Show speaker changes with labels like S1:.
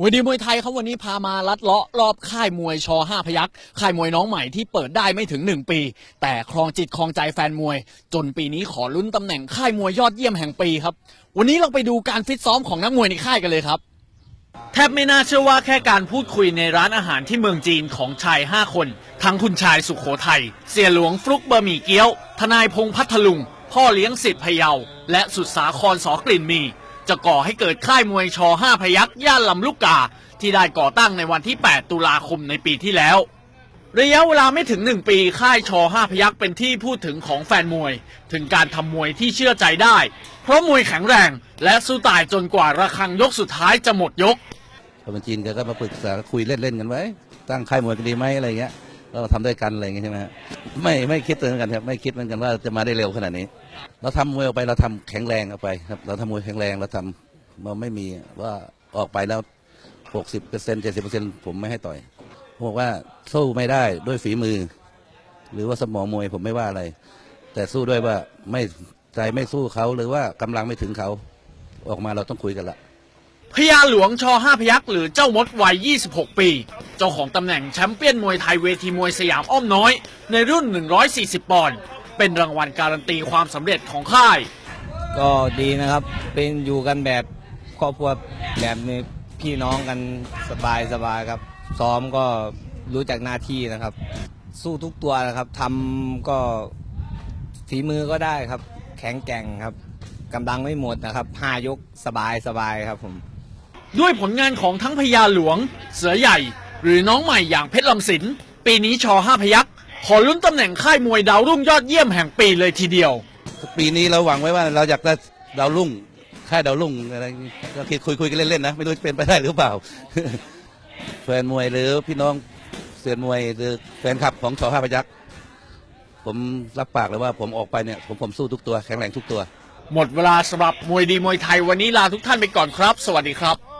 S1: วันดีมวยไทยครับวันนี้พามาลัดเลาะรอบค่ายมวยชอห้าพยักษ์ค่ายมวยน้องใหม่ที่เปิดได้ไม่ถึง 1 ปี แต่ครองจิตครองใจแฟนมวย จนปีนี้ขอลุ้นตำแหน่งค่ายมวยยอดเยี่ยมแห่งปีครับ วันนี้เราไปดูการฟิตซ้อมของนักมวยในค่ายกันเลยครับ แทบไม่น่าเชื่อว่าแค่การพูดคุยในร้านอาหารที่เมืองจีนของชาย 5 คน ทั้งคุณชายสุขโขทัยเสียหลวงฟลุกเบะหมี่เกี๊ยว ทนายพงพัทลุง พ่อเลี้ยงสิทธิ์พะเยาและสุดสาครสอกลิ่นมี จะก่อให้เกิดค่ายมวยชอ5พยักษ์ย่านลำลูกกา ที่ได้ก่อตั้งในวันที่ 8 ตุลาคมในปีที่แล้ว ระยะเวลาไม่ถึง 1 ปีค่ายชอ5พยักษ์เป็นที่พูดถึงของแฟนมวย ถึงการทำมวยที่เชื่อใจได้ เพราะมวยแข็งแรง และสู้ตายจนกว่าระฆังยกสุดท้ายจะหมดยก
S2: คนจีนแกก็มาปรึกษาคุยเล่นๆกันไว้ ตั้งค่ายมวยกันดีไหมอะไรเงี้ย เราทำด้วยกันอะไรเงี้ยใช่ไหมฮะไม่ไม่คิดเหมือนกันครับไม่คิดเหมือนกันว่าจะมาได้เร็วขนาดนี้ เราทำมวยออกไปเราทำแข็งแรงออกไปครับ เราทำมวยแข็งแรงเราทำเราไม่มีว่าออกไปแล้วหกสิบเปอร์เซ็นต์เจ็ดสิบเปอร์เซ็นต์ผมไม่ให้ต่อยผมบอกว่าสู้ไม่ได้ด้วยฝีมือ หรือว่าสมองมวยผมไม่ว่าอะไร แต่สู้ด้วยว่าไม่ใจไม่สู้เขาหรือว่ากำลังไม่ถึงเขาออกมาเราต้องคุยกันละ
S1: พญาหลวงชอ5พยักษ์หรือเจ้ามดวัย 26 ปี จ้าของตำแหน่งแชมเปี้ยนมวยไทยเวทีมวยสยามอ้อมน้อย ในรุ่น 140 ปอนด์เป็นรางวัลการันตีความสำเร็จของค่าย
S3: ก็ดีนะครับ เป็นอยู่กันแบบครอบครัวแบบนี้พี่น้องกันสบายสบายครับ ซ้อมก็รู้จักหน้าที่นะครับ สู้ทุกตัวนะครับทำก็ฝีมือก็ได้ครับ แข็งแกร่งครับกำลังไม่หมดนะครับห้ายกสบายสบายครับผม
S1: ด้วยผลงานของทั้งพญาหลวง เสือใหญ่ หรือน้องใหม่อย่างเพชรลำสินปีนี้ชอ5พยักษ์ขอลุ้นตำแหน่งค่ายมวยดาวรุ่งยอดเยี่ยมแห่งปีเลยทีเดียว
S2: ปีนี้เราหวังไว้ว่าเราอยากได้ดาวรุ่งค่ายดาวรุ่งอะไรอย่างงี้ก็คิดคุยคุยกันเล่นๆนะไม่รู้จะเป็นไปได้หรือเปล่า แฟนมวยหรือพี่น้องเสียนมวยหรือแฟนคลับของชอห้าพยักษ์ผมรับปากเลยว่าผมออกไปเนี่ยผมผมสู้ทุกตัวแข็งแรงทุกตัว
S1: หมดเวลาสำหรับมวยดีมวยไทยวันนี้ลาทุกท่านไปก่อนครับ สวัสดีครับ